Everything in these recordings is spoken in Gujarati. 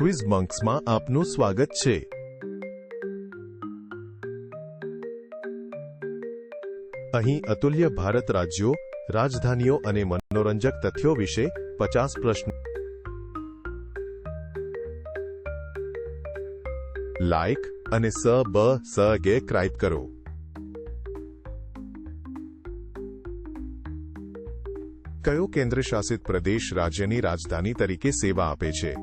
ક્વિઝ મંક્સમાં આપનું સ્વાગત છે. અહીં અતુલ્ય ભારત રાજ્યો, રાજધાનીઓ અને મનોરંજક તથ્યો વિશે પચાસ પ્રશ્નો. લાઇક અને સ, બ, સ, ગે ક્રાઇબ કરો. કયો કેન્દ્રશાસિત પ્રદેશ રાજ્યની રાજધાની તરીકે સેવા આપે છે?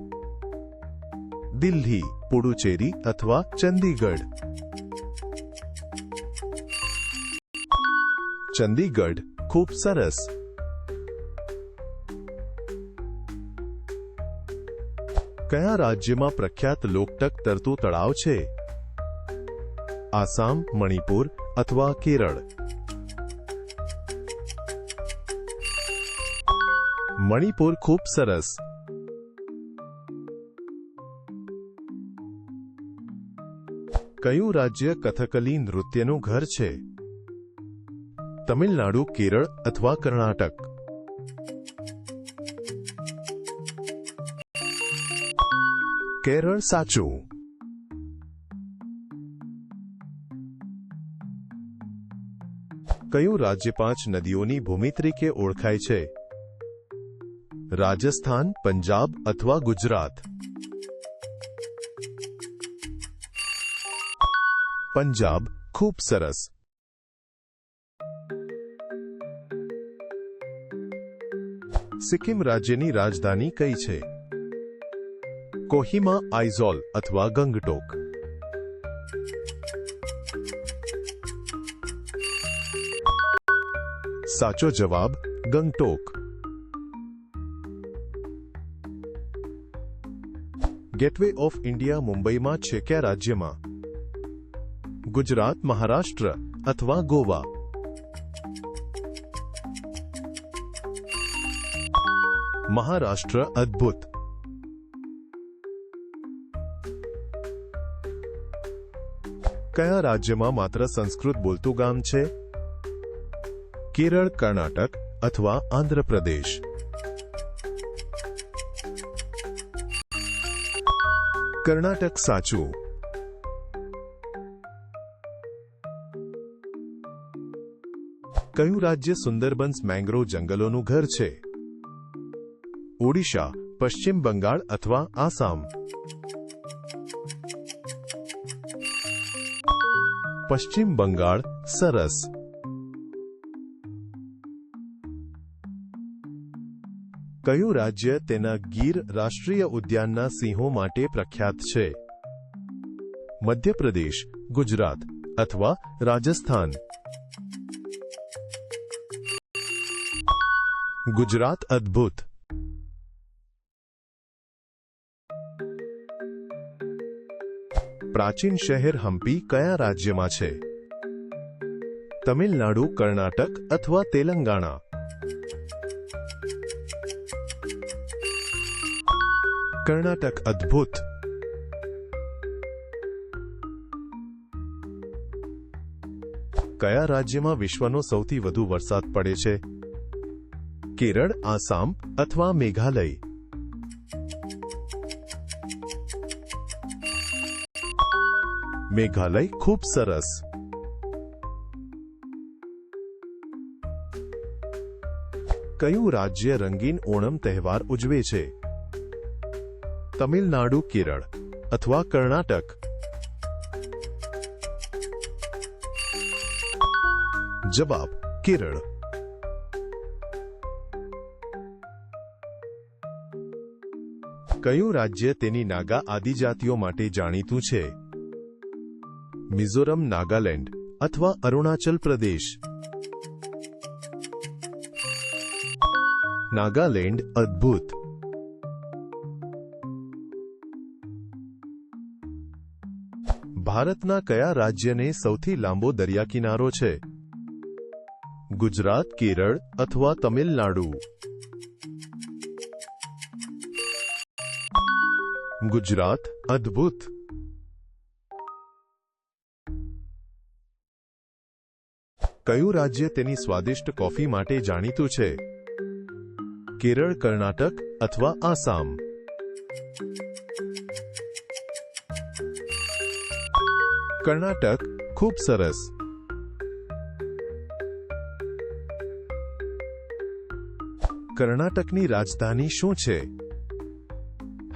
દિલ્હી, પુડુચેરી અથવા ચંદીગઢ. ચંદીગઢ ખૂબ સરસ. કયા રાજ્યમાં પ્રખ્યાત લોકટક તરતું તળાવ છે? આસામ, મણિપુર અથવા કેરળ? મણિપુર ખૂબ સરસ. કયું રાજ્ય કથકલી નૃત્યનું ઘર છે? તમિલનાડુ, કેરળ અથવા કર્ણાટક? કેરળ સાચું. કયું રાજ્ય પાંચ નદીઓની ભૂમિ તરીકે ઓળખાય છે? રાજસ્થાન, પંજાબ અથવા ગુજરાત? પંજાબ ખૂબ સરસ. સિક્કિમ રાજ્યની રાજધાની કઈ છે? કોહિમા, આઇઝોલ અથવા ગંગટોક? સાચો જવાબ, ગંગટોક. ગેટવે ઓફ ઇન્ડિયા મુંબઈમાં છે કયા રાજ્યમાં? ગુજરાત મહારાષ્ટ્ર અથવા ગોવા મહારાષ્ટ્ર અદ્ભુત કયા રાજ્યમાં માત્ર સંસ્કૃત બોલતું ગામ છે કેરળ કર્ણાટક અથવા આંધ્રપ્રદેશ કર્ણાટક સાચું કયું રાજ્ય સુંદરબન્સ મેંગ્રોવ જંગલોનું ઘર છે? ઓડિશા, પશ્ચિમ બંગાળ અથવા આસામ? પશ્ચિમ બંગાળ, સરસ. કયું રાજ્ય તેના ગીર રાષ્ટ્રીય ઉદ્યાનના સિંહો માટે પ્રખ્યાત છે? મધ્યપ્રદેશ, ગુજરાત અથવા રાજસ્થાન? ગુજરાત અદ્ભુત. પ્રાચીન શહેર હમ્પી કયા રાજ્યમાં છે? તમિલનાડુ, કર્ણાટક અથવા તેલંગાણા? કર્ણાટક અદ્ભુત. કયા રાજ્યમાં વિશ્વનો સૌથી વધુ વરસાદ પડે છે? કેરળ આસામ અથવા મેઘાલય મેઘાલય ખૂબ સરસ કયું રાજ્ય રંગીન ઓણમ તહેવાર ઉજવે છે. તમિલનાડુ કેરળ અથવા કર્ણાટક જવાબ કેરળ કયું રાજ્ય તેની નાગા આદિજાતિઓ માટે જાણીતું છે? મિઝોરમ, નાગાલેન્ડ અથવા અરુણાચલ પ્રદેશ? નાગાલેન્ડ અદ્ભુત. ભારતના કયા રાજ્યને સૌથી લાંબો દરિયાકિનારો છે? ગુજરાત, કેરળ અથવા તમિલનાડુ? ગુજરાત અદ્ભુત. કયું રાજ્ય તેની સ્વાદિષ્ટ કોફી માટે જાણીતું છે? કેરળ, કર્ણાટક અથવા આસામ? કર્ણાટક ખૂબ સરસ. કર્ણાટકની રાજધાની શું છે?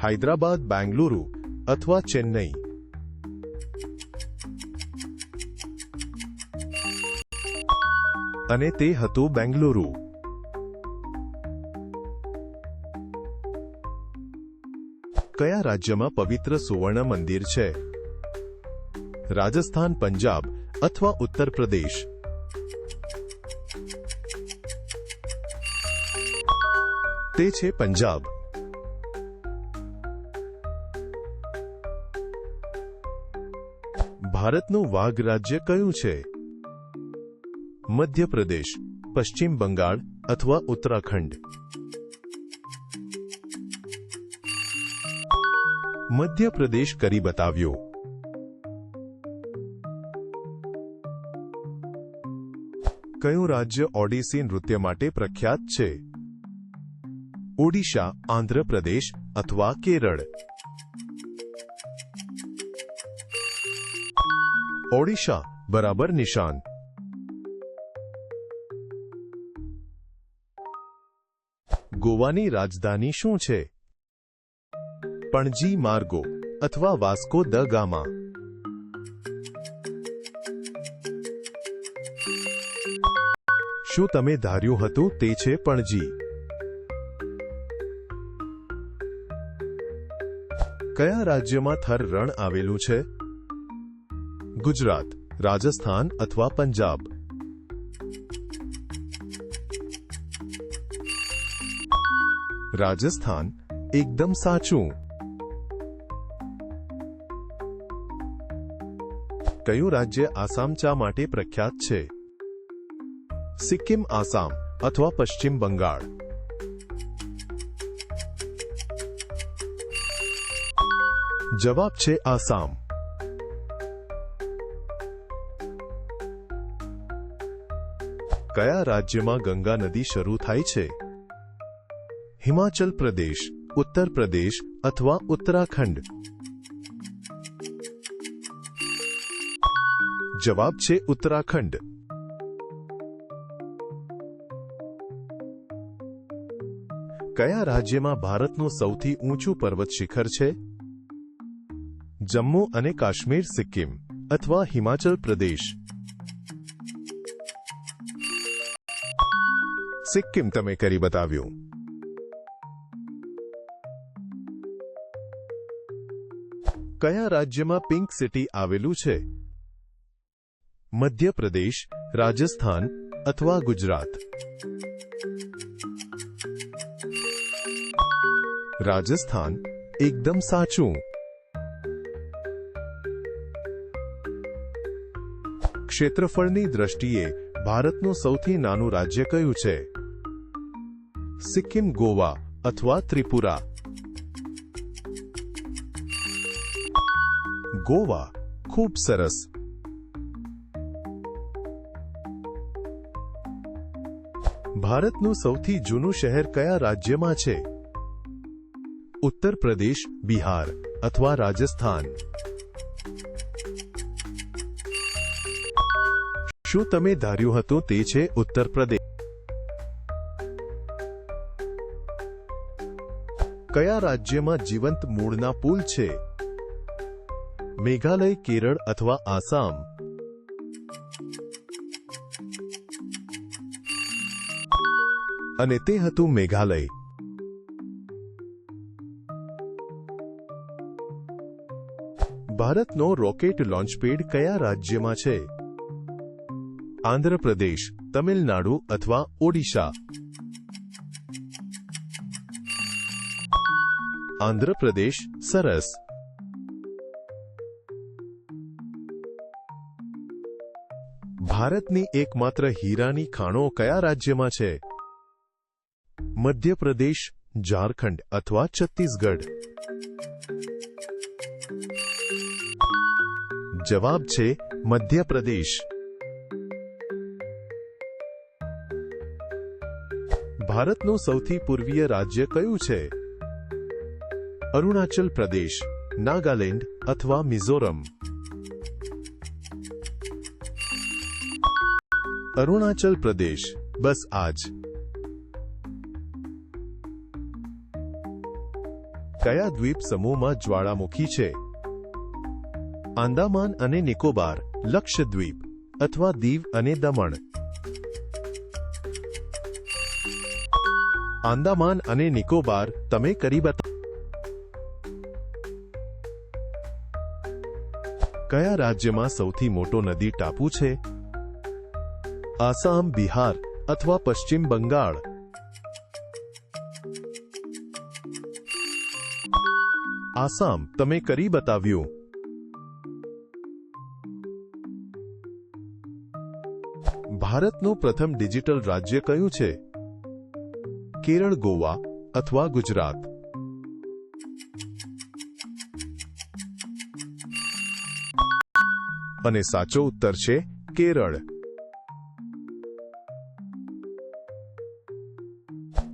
હૈદરાબાદ, બેંગલુરુ અથવા ચેન્નઈ. અને તે હતું બેંગલુરુ. કયા રાજ્યમાં પવિત્ર સુવર્ણ મંદિર છે? રાજસ્થાન, પંજાબ અથવા ઉત્તર પ્રદેશ? તે છે પંજાબ. ભારતનું વાઘ રાજ્ય કયું છે? મધ્યપ્રદેશ, પશ્ચિમ બંગાળ અથવા ઉત્તરાખંડ? મધ્યપ્રદેશ કરી બતાવ્યો. કયું રાજ્ય ઓડિસી નૃત્ય માટે પ્રખ્યાત છે? ઓડિશા, આંધ્રપ્રદેશ અથવા કેરળ? ઓડિશા, બરાબર નિશાન. ગોવાની રાજધાની શું છે? પણજી માર્ગો અથવા વાસ્કો દ ગામા. શું તમે ધાર્યું હતું તે છે પણજી? કયા રાજ્યમાં થર રણ આવેલું છે? ગુજરાત રાજસ્થાન અથવા પંજાબ રાજસ્થાન એકદમ સાચું કયું રાજ્ય આસામ ચા માટે પ્રખ્યાત છે સિક્કિમ આસામ અથવા પશ્ચિમ બંગાળ જવાબ છે આસામ કયા રાજ્યમાં ગંગા નદી શરૂ થાય છે? હિમાચલ પ્રદેશ, ઉત્તર પ્રદેશ અથવા ઉત્તરાખંડ? જવાબ છે ઉત્તરાખંડ. કયા રાજ્યમાં ભારતનું સૌથી ઊંચું પર્વત શિખર છે? જમ્મુ અને કાશ્મીર, સિક્કિમ અથવા હિમાચલ પ્રદેશ? સિક્કિમ તમે કરી બતાવ્યું. કયા રાજ્યમાં પિંક સિટી આવેલું છે? મધ્યપ્રદેશ, રાજસ્થાન અથવા ગુજરાત? રાજસ્થાન એકદમ સાચું. ક્ષેત્રફળની દ્રષ્ટિએ ભારતનું સૌથી નાનું રાજ્ય કયું છે? સિક્કિમ ગોવા અથવા ત્રિપુરા ગોવા ખૂબ સરસ ભારતનું સૌથી જૂનું શહેર કયા રાજ્યમાં છે ઉત્તર પ્રદેશ બિહાર અથવા રાજસ્થાન શું તમે ધાર્યું હતું તે છે ઉત્તર પ્રદેશ કયા રાજ્યમાં જીવંત મૂળના પુલ છે? મેઘાલય, કેરળ અથવા આસામ? અને તે હતું મેઘાલય. ભારતનો રોકેટ લોન્ચપેડ કયા રાજ્યમાં છે? આંધ્રપ્રદેશ, તમિલનાડુ અથવા ઓડિશા? આંધ્રપ્રદેશ સરસ ભારતની એકમાત્ર હીરાની ખાણો કયા રાજ્યમાં છે? મધ્યપ્રદેશ, ઝારખંડ અથવા છત્તીસગઢ? જવાબ છે મધ્યપ્રદેશ. ભારતનું સૌથી પૂર્વીય રાજ્ય કયું છે? અરુણાચલ પ્રદેશ, નાગાલેન્ડ અથવા મિઝોરમ. અરુણાચલ પ્રદેશ, બસ આજ. કયા દ્વીપ સમૂહમાં જ્વાળામુખી છે? આંદામાન અને નિકોબાર, લક્ષદ્વીપ અથવા દીવ અને દમણ. આંદામાન અને નિકોબાર, તમે કરી બતા કયા રાજ્યમાં સૌથી મોટો નદી ટાપુ છે? આસામ, બિહાર અથવા પશ્ચિમ બંગાળ? આસામ, તમે કરી બતાવ્યું. ભારતનું પ્રથમ ડિજિટલ રાજ્ય કયું છે? કેરળ, ગોવા અથવા ગુજરાત? અને સાચો ઉત્તર છે, કેરળ.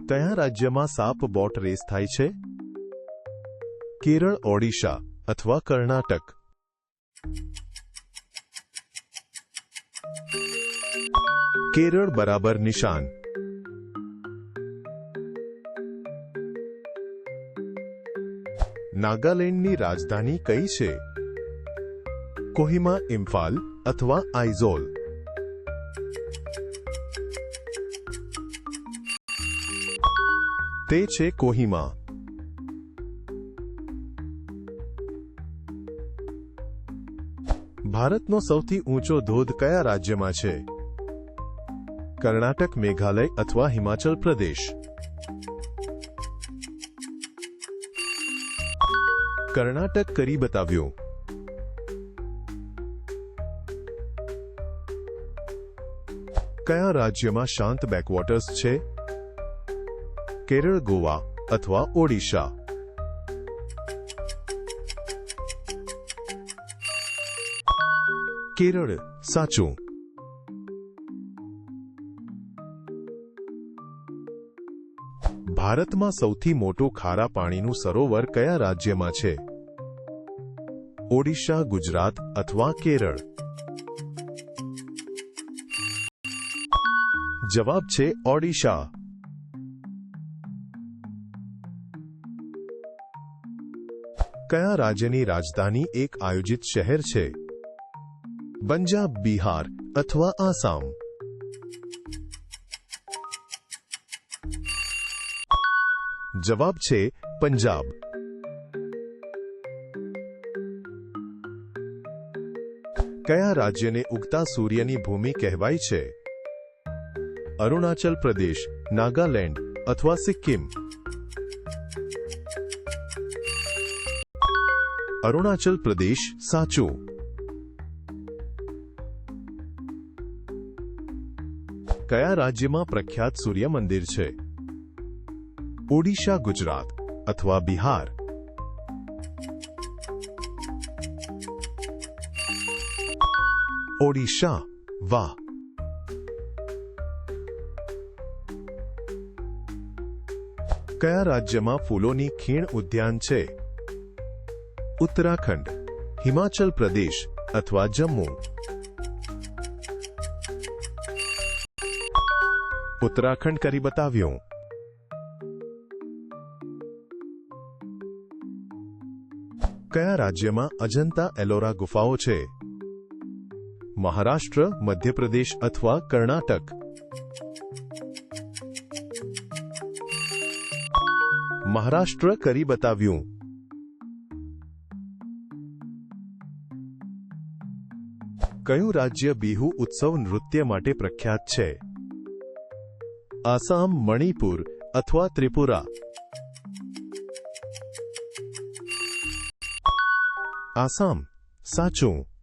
કયા રાજ્યમાં સાપ બોટ રેસ થાય છે? કેરળ, ઓડિશા અથવા કર્ણાટક? કેરળ બરાબર નિશાન. નાગાલેન્ડની રાજધાની કઈ છે? કોહિમા ઇમ્ફાલ અથવા આઇઝોલ. તે છે કોહિમા. ભારતનો સૌથી ઊંચો ધોધ કયા રાજ્યમાં છે? કર્ણાટક, મેઘાલય અથવા હિમાચલ પ્રદેશ? કર્ણાટક કરી બતાવ્યું. કયા રાજ્યમાં શાંત બેકવોટર્સ છે? કેરળ, ગોવા અથવા ઓડિશા? કેરળ, સાચું. ભારતમાં સૌથી મોટું ખારા પાણીનું સરોવર કયા રાજ્યમાં છે? ઓડિશા, ગુજરાત અથવા કેરળ? જવાબ છે ઓડિશા કયા રાજ્યની રાજધાની એક આયોજિત શહેર છે પંજાબ બિહાર અથવા આસામ જવાબ છે પંજાબ કયા રાજ્યને ઉગતા સૂર્યની ભૂમિ કહેવાય છે? અરુણાચલ પ્રદેશ, નાગાલેન્ડ અથવા સિક્કિમ. અરુણાચલ પ્રદેશ, સાચું. કયા રાજ્યમાં પ્રખ્યાત સૂર્ય મંદિર છે? ઓડિશા, ગુજરાત અથવા બિહાર? ઓડિશા, વાહ. કયા રાજ્યમાં ફૂલોની ખીણ ઉદ્યાન છે? ઉત્તરાખંડ, હિમાચલ પ્રદેશ અથવા જમ્મુ? ઉત્તરાખંડ કરી બતાવ્યું. કયા રાજ્યમાં અજંતા એલોરા ગુફાઓ છે? મહારાષ્ટ્ર, મધ્યપ્રદેશ અથવા કર્ણાટક? મહારાષ્ટ્ર કરી બતાવ્યું. કયું રાજ્ય બિહુ ઉત્સવ નૃત્ય માટે પ્રખ્યાત છે? આસામ, મણિપુર અથવા ત્રિપુરા? આસામ, સાચું.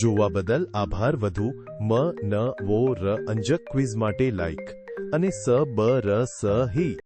જોવા બદલ આભાર, વધુ મ, ન, વો, ર અંજક ક્વિઝ માટે લાઈક. અને સ, બ, ર, સ, હી.